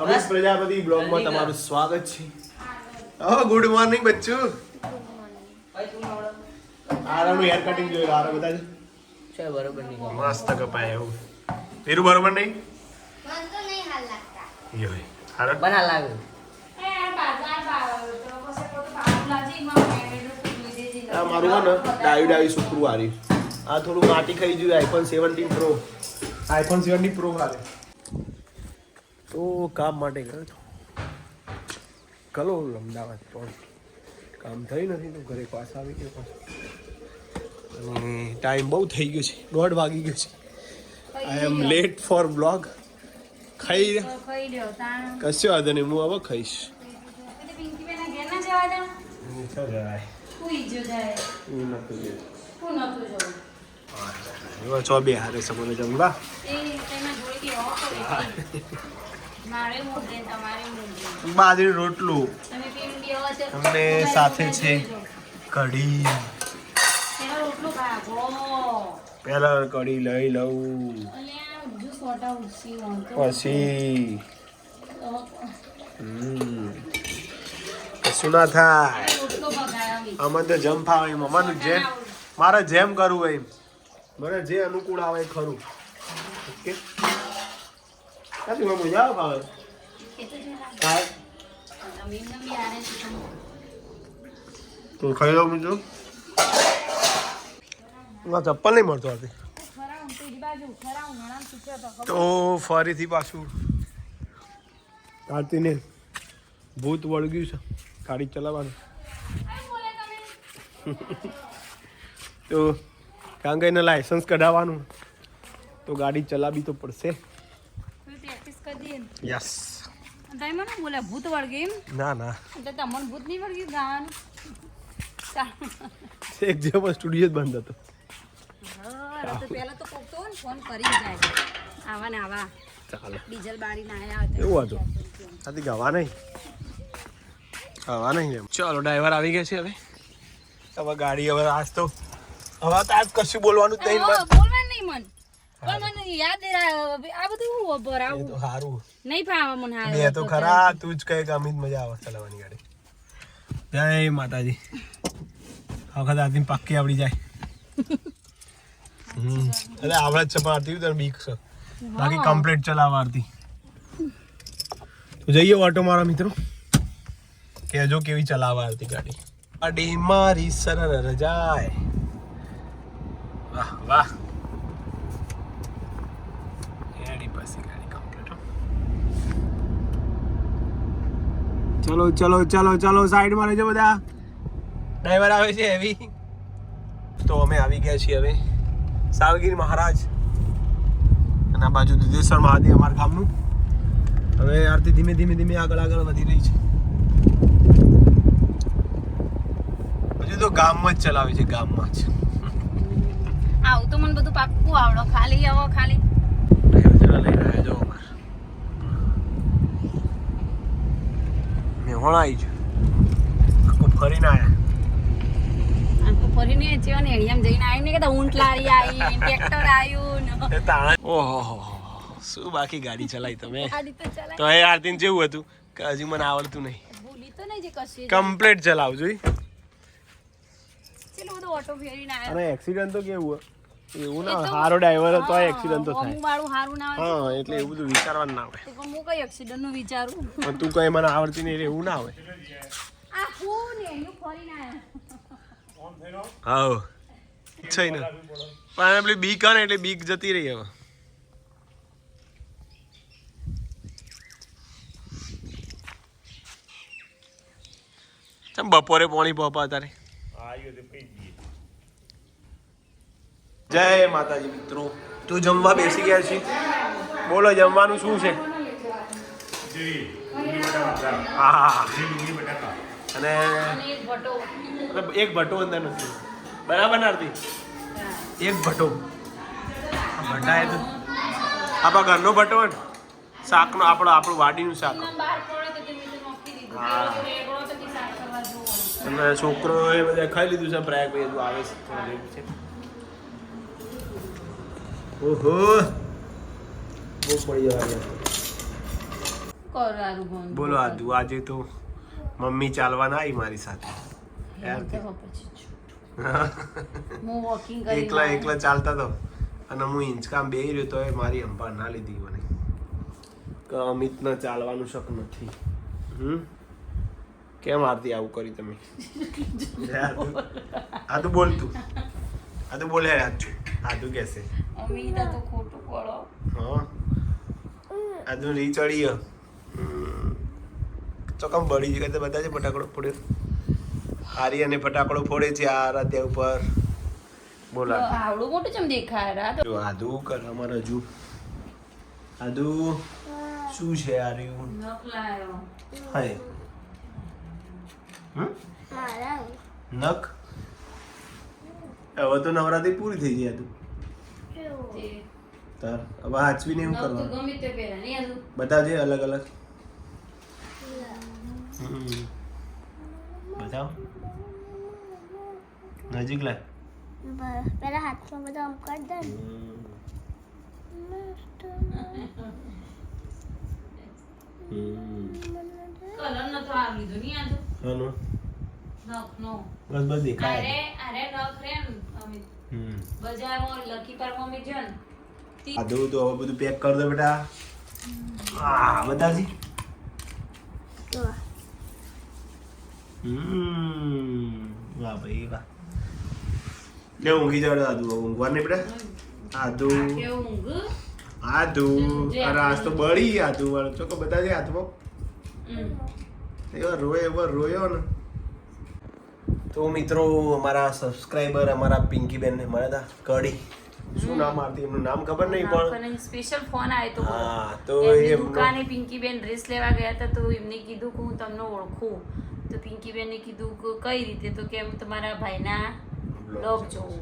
અમિત પ્રજાપતિ બ્લોગમાં તમારું સ્વાગત છે. ઓ ગુડ મોર્નિંગ બચ્ચુ. આરાનું હેર કટિંગ જોયું આરા બધા છે બરોબર નહીં મસ્ત કપાય એવું. પેરું બરોબર નહીં? મન તો નહીં હાલ લાગતા. યોય આરા. બના લાગે. આ મારું ને ડાયું ડાયું સુકરું આ થોડું માટી ખાઈ ગયું iPhone seventeen pro iPhone seventeen pro હારે તો કામ માટે ગયો હતો કલો અમદાવાદ પણ કામ થઈ નથી તો ઘરે પાસ આવી ગયો પાછો. અને ટાઈમ બહુ થઈ ગયો છે. દોઢ વાગી ગયો છે. I am late for blog ખાઈ કશો વાંધો નહીં હું હવે ખાઈશ. એવા છો બે હારે સબોને જમવા? બાજરી રોટલું. અમને સાથે છે કઢી. પહેલા કઢી લઈ લઉં. પછી. હમ. કશું ના થાય. આમાં તો જમ ફાવે મમ્માનું જેમ મારે જેમ કરવું હોય એમ. મને જે અનુકૂળ આવે ખરું. ઓકે? કાંથી મમ્મી જાઓ ફાવે હા તો ખાઈ લઉં બીજું ના ચપ્પલ નહીં મળતો હતી તો ફરીથી પાછું કાર્તિને ભૂત વળગ્યું છે ગાડી ચલાવવાનું તો કારણ કે એને લાયસન્સ કઢાવવાનું તો ગાડી ચલાવી તો પડશે યસ બોલે ભૂત વળગે એમ ના ના એટલે તમને ભૂત નહીં વળગી ગાવાનું એક જેવો સ્ટુડિયો જ બંધ હતો હા તો પહેલા તો કોક તો ને ફોન કરી જાય આવા ને આવા ચાલે ડીઝલ બારીને આયા હતા એવું હતું આથી ગવા નહીં ગવા નહીં એમ ચાલો ડ્રાઈવર આવી ગયા છે હવે હવે ગાડી હવે આજ તો હવે તો આજ કશું બોલવાનું જ નહીં બોલવાનું નહીં મન પણ મને યાદ આ બધું હું એ ભરાવું તો સારું નહીં ફાવે મને હાલ બે તો ખરા તું જ કહે કે અમિત મજા આવે ચલાવવાની ગાડી. જય માતાજી. આ વખત આથી પાક્કી આવડી જાય. એટલે આવડે જ છે પણ આરતી તને બીક છે. બાકી કમ્પ્લીટ ચલાવવા આરતી. તો જઈએ ઓટો મારા મિત્રો. કેજો કેવી ચલાવવા આરતી ગાડી. ગાડી મારી સરળ જાય. વાહ વાહ એડી પાછી ગાડી કમ્પ્લીટ ચલો ચલો ચલો ચલો સાઈડમાં રહેજો બધા. ડ્રાઈવર આવે છે હેવી તો અમે આવી ગયા છીએ હવે સાવગીર મહારાજ. અને આ બાજુ દુધેશ્વર મહાદેવ અમારા ગામનું. હવે આરતી ધીમે ધીમે ધીમે આગળ આગળ વધી રહી છે. હજુ તો ગામમાં જ ચલાવે છે ગામમાં જ. આવું તો મને બધું પાક્કું આવડો. ખાલી આવો ખાલી ડ્રાઈવર જરા લઈને આવ્યા જો અમાર મેહોણા જ આખું ફરીને આવ્યા આખું ફરીને જેવા ને એડિયામ જઈને આવી ને કહેતા ઊંટ લારી આવી ટ્રેક્ટર આવ્યું. ને એ તાણા ઓહો શું બાકી ગાડી ચલાવી તમે? તો એ આરતીને જેવું હતું કે હજી મને આવડતું નહીં. ભૂલી તો નહીં જે કશું કમ્પ્લીટ ચલાવજો અને એક્સિડન્ટ તો કેવું હોય? એવું ના. સારો ડ્રાઈવર હતો એક્સિડન્ટ તો થાય. વાળું ના હા એટલે એવું બધું વિચારવાનું ના આવે તો હું કઈ એક્સિડન્ટનું વિચારું? પણ તું કઈ મને આવડતી નહીં એટલે એવું ના આવે આ હું ને એનું ફરીને આવ્યો. હા છે ને. પણ પેલી બીક આવે એટલે બીક જતી રહી હવે. બપોરે પોણી પોપા તારે જય માતાજી મિત્રો. તું જમવા બેસી ગયા છે? બોલો, જમવાનું શું છે? હા અને એક ભટો અંદર નથી. બરાબર નથી એક ભટા ભટ્ટા એ તો આપણા ઘરનો ભટ્ટો ને, શાકનો આપણો આપણું વાડીનું શાક. હા. અને છોકરો એ બધા ખાઈ લીધું છે પ્રયાગ ભાઈ આવે છે. ઓહો. બહુ પડી જવા બોલો આદુ આજે તો મમ્મી ચાલવાના આવી મારી સાથે. એકલા એકલા ચાલતા તો. અને હું હિંચકામ બે રહ્યો તો એ મારી અંબા ના લીધી મને. કે અમિતને ચાલવાનું શક નથી. હમ? કેમ આરતી આવું કરી તમે? આ તો બોલતું આ તો બોલે આજ છું આ તું કહેશે અમીતા તો ખોટું પડો હા. આજનો રી ચડીયો ચોકમ બળી જગ્યાએ તો બધા જ ફટાકડો ફોડ્યો હારી અને ફટાકડો ફોડે છે આ રાત્યા ઉપર. બોલા. આવડું મોટું ચમ દેખાય? રા તો જો આદુ કર અમાર હજુ. આદુ શું છે આ રહ્યું નખલાયો હાય. હમ? નખ? હવે તો નવરાત્રી પૂરી થઈ ગઈ આદુ. તે તાર હવે હાચવીને એવું કરવાનું? ગમે તે પહેરા નહીં બધા જે અલગ અલગ. હમ. બતાવ. નજીક લાય. પેલા હાથમાં બધા આમ કર દે. કલર નતો આ લીધો નહીં હાલો. નો. બસ બસ દેખાય. અરે અરે નખ રે બજારમાં લકી મેં જો ને તી- તો હવે બધું પેક કર દો બેટા. આ બતાજી જો. હમ વાહ ભાઈ વાહ. લે ઊંઘી જાવ આદુ ઊંઘવા નહીં બેટા? આદુ આ આદુ અરે આજ તો બળી આદુ વાળો. ચોકો બતાજે હાથમાં. હમ. એવા રોય એવા રોયો ને. તો મિત્રો અમારા સબસ્ક્રાઇબર અમારા પિંકી બેન ને મળ્યા હતા કડી. શું નામ આરતી? એમનું નામ ખબર નહીં પણ સ્પેશિયલ ફોન આવ્યો તો હા, તો એ દુકાને પિંકીબેન ડ્રેસ લેવા ગયા હતા તો એમને કીધું કે હું તમને ઓળખું. તો પિંકીબેને કીધું કે કઈ રીતે? તો કે તમારા ભાઈના બ્લોગ જોઉં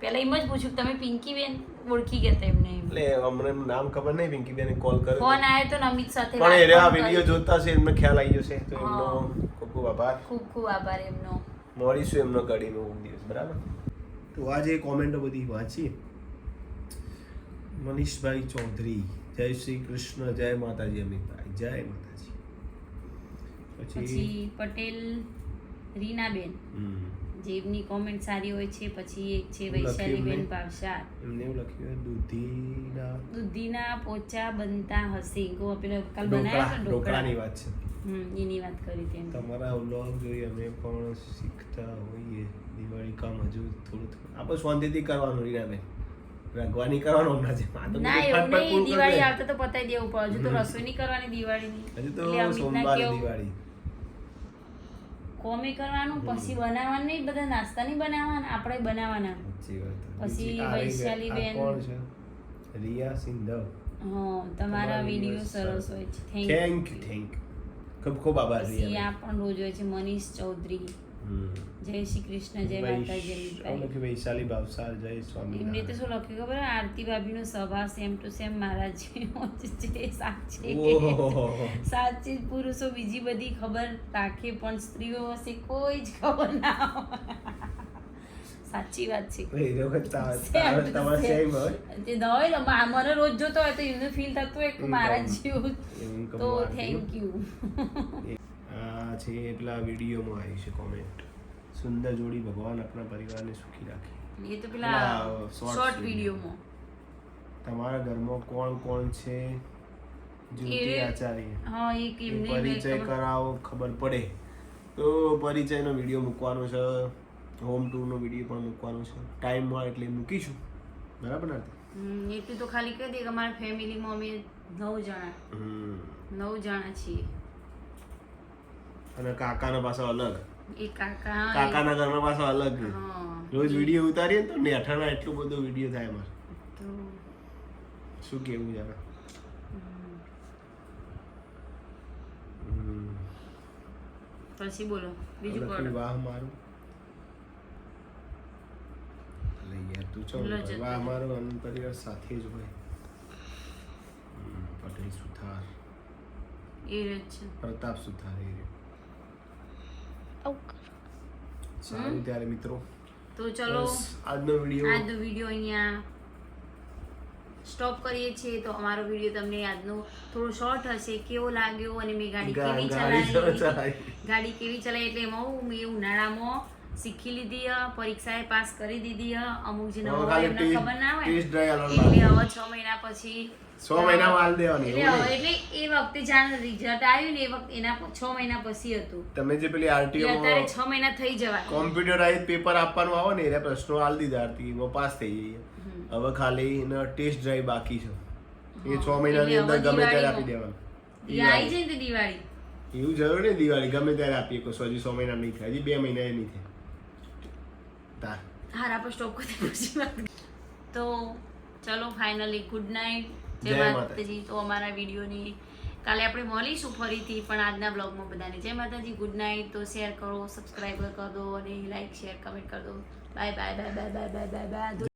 પહેલા એમ જ પૂછ્યું કે તમે પિંકીબેન ઓળખી ગયા હતા એમને એમ. એટલે અમને નામ ખબર નહીં પિંકી બેન કોલ કર્યો ફોન આવ્યો તો અમિત સાથે પણ એ આ પણ જોતા છે એમને ખ્યાલ આવી જશે તો એમનો ખૂબ ખૂબ આભાર. ખૂબ ખૂબ આભાર એમનો. મળીશું એમનો કડીનો એક દિવસ બરાબર? તો આજે કોમેન્ટો બધી વાંચીએ. મનીષભાઈ ચૌધરી જય શ્રી કૃષ્ણ જય માતાજી અમિતભાઈ જય માતાજી. પછી પટેલ રીનાબેન જેમની કોમેન્ટ સારી હોય છે પછી એક છે વૈશાલીબેન એમને? એમને એવું લખ્યું દૂધીના દૂધીના પોચા બનતા હશે. ગો પેલો કાલ બનાવ્યા ઢોકળાની વાત છે. એની વાત કરી હતી. તમારા વ્લોગ જોઈ અમે પણ શીખતા હોઈએ. દિવાળી કામ હજુ થોડું થોડું. આપણે શાંતિથી કરવાનું રીનાબેન રગવાની કરવાનું હમણાં છે તો ના એવું નહીં દિવાળી. આવતા તો પતાઈ દેવું પડે. હજુ તો રસોઈ નહીં કરવાની દિવાળીની. હજુ તો સોમવારે દિવાળી. કોમી કરવાનું પછી બનાવવાનું નહીં બધા નાસ્તા નહીં બનાવવાના આપણે બનાવવાના. પછી વૈશાલી છે? રિયા સિંધવ. હા તમારા વીડિયો સરસ હોય છે. થેન્ક યુ થેન્ક યુ ખૂબ ખૂબ આભાર સિયા પણ રોજ હોય છે મનીષ ચૌધરી. જય શ્રી કૃષ્ણ જય માતાજી વૈશાલી ભાવસાર જય સ્વામી એમને તો શું લખ્યું ખબર? આરતી ભાભીનો સ્વભાવ સેમ ટુ સેમ મારા જેવો છે સાચે. સાચે પુરુષો બીજી બધી ખબર રાખે પણ સ્ત્રીઓ હશે કોઈ જ ખબર ના હોય. સાચી વાત છે. હોય. મને રોજ જોતો હોય તો એમને ફીલ થતું હોય કે મારા જેવું તો થેન્ક યુ આ છે પેલા વિડીયોમાં આવી છે કોમેન્ટ સુંદર જોડી ભગવાન આપણા પરિવારને સુખી રાખે. એ તો પેલા શોર્ટ વિડીયોમાં. તમારા ઘરમાં કોણ કોણ છે? જ્યોતિ આચાર્ય. હા એ પરિચય કરાવો ખબર પડે. તો પરિચયનો વીડિયો મૂકવાનો છે. હોમ ટૂરનો વીડિયો પણ મૂકવાનો છે. ટાઈમ મળે એટલે મૂકીશું. બરાબર ને એટલું તો ખાલી કહી દે કે અમારા ફેમિલીમાં અમે નવ જણા. નવ જણા છીએ. અને કાકાના પાછા અલગ. એ કાકા કાકાના ઘરના પાછા અલગ. રોજ વીડિયો ઉતારીએ ને તો એટલો બધો વીડિયો થાય મારે તો શું કેવું જાણે પછી બોલો બીજું વાહ મારું. તું છો એવા અમારો અનંત પરિવાર સાથે જ હોય. પટેલ સુથાર. એ જ છે. પ્રતાપ સુથાર એ રહ્યો. સારું ત્યારે મિત્રો. તો ચલો આજનો વીડિયો. આજનો વીડિયો અહીંયા સ્ટોપ કરીએ છીએ. તો અમારો વીડિયો તમને આજનો થોડો શોર્ટ હશે. કેવો લાગ્યો? અને મેં ગાડી કેવી ચલાવી? ચલાવી. ગાડી કેવી ચલાવી? એટલે એમાં હું મેં ઉનાળામાં શીખી લીધી હ, પરીક્ષાએ પાસ કરી દીધી. અમુક જે હવે હોય એમને ખબર ના હોય એટલે હવે છ. મહિના પછી છ દેવાની એટલે નહીં. એટલે એ વખતે જાણ રિઝલ્ટ આવ્યું ને એ વખતે એના છ મહિના પછી હતું. તમે જે પેલી અત્યારે આરટીઓ છ મહિના થઈ જવાય કોમ્પ્યુટરાઇઝ પેપર આપવાનું આવે ને એટલે પ્રશ્નો હાલ દીધા પાસ થઈ જઈએ. હવે ખાલી એનો ટેસ્ટ ડ્રાઈવ બાકી છે. એ છ મહિનાની અંદર ગમે ત્યારે આપી દેવાનું. આવી જાય ને દિવાળી. એવું જરૂર ને દિવાળી ગમે ત્યારે આપીએ કોઈ હજી છ મહિના નહીં થાય હજી બે મહિના નહીં થાય. હારા પર સ્ટોપ કરી પછી વાત. તો ચલો ફાઇનલી ગુડ નાઇટ જય માતાજી. માતાજી. તો અમારા વિડીયોની કાલે આપણે મળીશું ફરીથી પણ આજના બ્લોગમાં બધાને. જય માતાજી ગુડ નાઇટ તો શેર કરો સબસ્ક્રાઈબર કરી દો અને લાઈક શેર કમેન્ટ કરી. દો bye bye bye bye bye bye bye bye